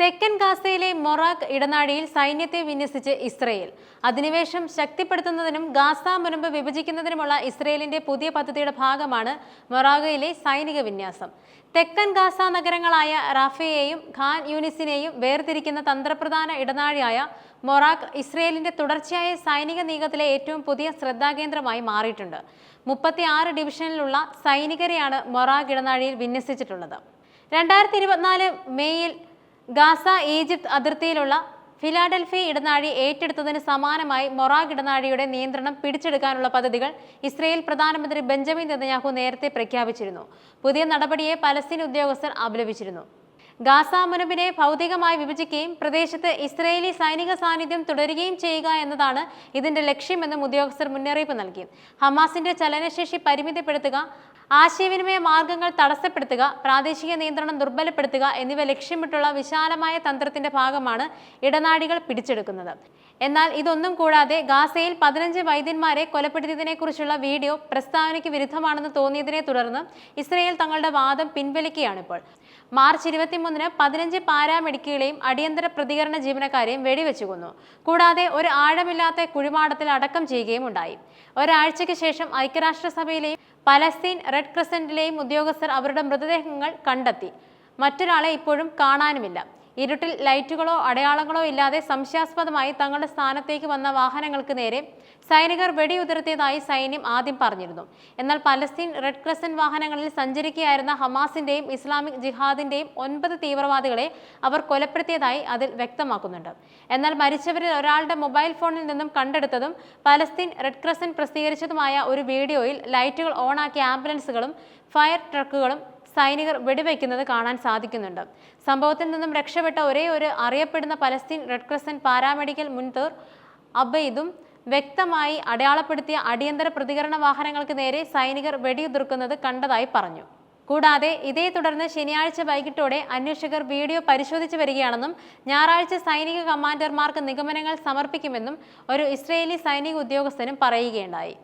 തെക്കൻ ഗാസയിലെ മൊറാഖ് ഇടനാഴിയിൽ സൈന്യത്തെ വിന്യസിച്ച് ഇസ്രയേൽ. അധിനിവേശം ശക്തിപ്പെടുത്തുന്നതിനും ഗാസ മുനമ്പ് വിഭജിക്കുന്നതിനുമുള്ള ഇസ്രയേലിന്റെ പുതിയ പദ്ധതിയുടെ ഭാഗമാണ് മൊറാഗയിലെ സൈനിക വിന്യാസം. തെക്കൻ ഗാസ നഗരങ്ങളായ റാഫയെയും ഖാൻ യൂനിസിനെയും വേർതിരിക്കുന്ന തന്ത്രപ്രധാന ഇടനാഴിയായ മൊറാഖ് ഇസ്രയേലിന്റെ തുടർച്ചയായ സൈനിക നീക്കത്തിലെ ഏറ്റവും പുതിയ ശ്രദ്ധാകേന്ദ്രമായി മാറിയിട്ടുണ്ട്. മുപ്പത്തി ആറ് ഡിവിഷനിലുള്ള സൈനികരെയാണ് മൊറാഖ് ഇടനാഴിയിൽ വിന്യസിച്ചിട്ടുള്ളത്. രണ്ടായിരത്തി ഇരുപത്തിനാല് മെയ്യിൽ ഗാസ ഈജിപ്ത് അതിർത്തിയിലുള്ള ഫിലാഡൽഫി ഇടനാഴി ഏറ്റെടുത്തതിന് സമാനമായി മൊറാഗ് ഇടനാഴിയുടെ നിയന്ത്രണം പിടിച്ചെടുക്കാനുള്ള പദ്ധതികൾ ഇസ്രയേൽ പ്രധാനമന്ത്രി ബെഞ്ചമിൻ നെതന്യാഹു നേരത്തെ പ്രഖ്യാപിച്ചിരുന്നു. പുതിയ നടപടിയെ പലസ്തീൻ ഉദ്യോഗസ്ഥർ അപലപിച്ചിരുന്നു. ഗാസ മുനബിനെ ഭൗതികമായി വിഭജിക്കുകയും പ്രദേശത്ത് ഇസ്രയേലി സൈനിക സാന്നിധ്യം തുടരുകയും ചെയ്യുക എന്നതാണ് ഇതിന്റെ ലക്ഷ്യമെന്നും ഉദ്യോഗസ്ഥർ മുന്നറിയിപ്പ് നൽകി. ഹമാസിന്റെ ചലനശേഷി പരിമിതപ്പെടുത്തുക ആശയവിനിമയ മാർഗങ്ങൾ തടസ്സപ്പെടുത്തുക പ്രാദേശിക നിയന്ത്രണം ദുർബലപ്പെടുത്തുക എന്നിവ ലക്ഷ്യമിട്ടുള്ള വിശാലമായ തന്ത്രത്തിന്റെ ഭാഗമാണ് ഇടനാഴികൾ പിടിച്ചെടുക്കുന്നത്. എന്നാൽ ഇതൊന്നും കൂടാതെ ഗാസയിൽ പതിനഞ്ച് വൈദ്യന്മാരെ കൊലപ്പെടുത്തിയതിനെക്കുറിച്ചുള്ള വീഡിയോ പ്രസ്താവനയ്ക്ക് വിരുദ്ധമാണെന്ന് തോന്നിയതിനെ തുടർന്ന് ഇസ്രയേൽ തങ്ങളുടെ വാദം പിൻവലിക്കുകയാണിപ്പോൾ. മാർച്ച് ഇരുപത്തിമൂന്നിന് പതിനഞ്ച് പാരാമെഡിക്കുകളെയും അടിയന്തര പ്രതികരണ ജീവനക്കാരെയും വെടിവെച്ചു കൊന്നു കൂടാതെ ഒരു ആഴമില്ലാത്ത കുഴിമാടത്തിൽ അടക്കം ചെയ്യുകയും ഉണ്ടായി. ഒരാഴ്ചയ്ക്ക് ശേഷം ഐക്യരാഷ്ട്രസഭയിലെയും പലസ്തീൻ റെഡ് ക്രസന്റിലെയും ഉദ്യോഗസ്ഥർ അവരുടെ മൃതദേഹങ്ങൾ കണ്ടെത്തി. മറ്റൊരാളെ ഇപ്പോഴും കാണാനുമില്ല. ഇരുട്ടിൽ ലൈറ്റുകളോ അടയാളങ്ങളോ ഇല്ലാതെ സംശയാസ്പദമായി തങ്ങളുടെ സ്ഥാനത്തേക്ക് വന്ന വാഹനങ്ങൾക്ക് നേരെ സൈനികർ വെടിയുതിർത്തിയതായി സൈന്യം ആദ്യം പറഞ്ഞിരുന്നു. എന്നാൽ പലസ്തീൻ റെഡ് ക്രസന്റ് വാഹനങ്ങളിൽ സഞ്ചരിക്കുകയായിരുന്ന ഹമാസിന്റെയും ഇസ്ലാമിക് ജിഹാദിന്റെയും ഒൻപത് തീവ്രവാദികളെ അവർ കൊലപ്പെടുത്തിയതായി അതിൽ വ്യക്തമാക്കുന്നുണ്ട്. എന്നാൽ മരിച്ചവരിൽ ഒരാളുടെ മൊബൈൽ ഫോണിൽ നിന്നും കണ്ടെടുത്തതും പലസ്തീൻ റെഡ് ക്രസന്റ് പ്രസിദ്ധീകരിച്ചതുമായ ഒരു വീഡിയോയിൽ ലൈറ്റുകൾ ഓണാക്കിയ ആംബുലൻസുകളും ഫയർ ട്രക്കുകളും സൈനികർ വെടിവെക്കുന്നത് കാണാൻ സാധിക്കുന്നുണ്ട്. സംഭവത്തിൽ നിന്നും രക്ഷപ്പെട്ട ഒരേ ഒരു അറിയപ്പെടുന്ന Palestine red crescent paramedical Munther അബൈദും വ്യക്തമായി അടയാളപ്പെടുത്തിയ അടിയന്തര പ്രതികരണ വാഹനങ്ങൾക്ക് നേരെ സൈനികർ വെടിയുതിർക്കുന്നത് കണ്ടതായി പറഞ്ഞു. കൂടാതെ ഇതേ തുടർന്ന് ശനിയാഴ്ച വൈകിട്ടോടെ അന്വേഷകർ വീഡിയോ പരിശോധിച്ചു വരികയാണെന്നും ഞായറാഴ്ച സൈനിക കമാൻഡർമാർക്ക് നിഗമനങ്ങൾ സമർപ്പിക്കുമെന്നും ഒരു ഇസ്രയേലി സൈനിക ഉദ്യോഗസ്ഥനും പറയുകയുണ്ടായി.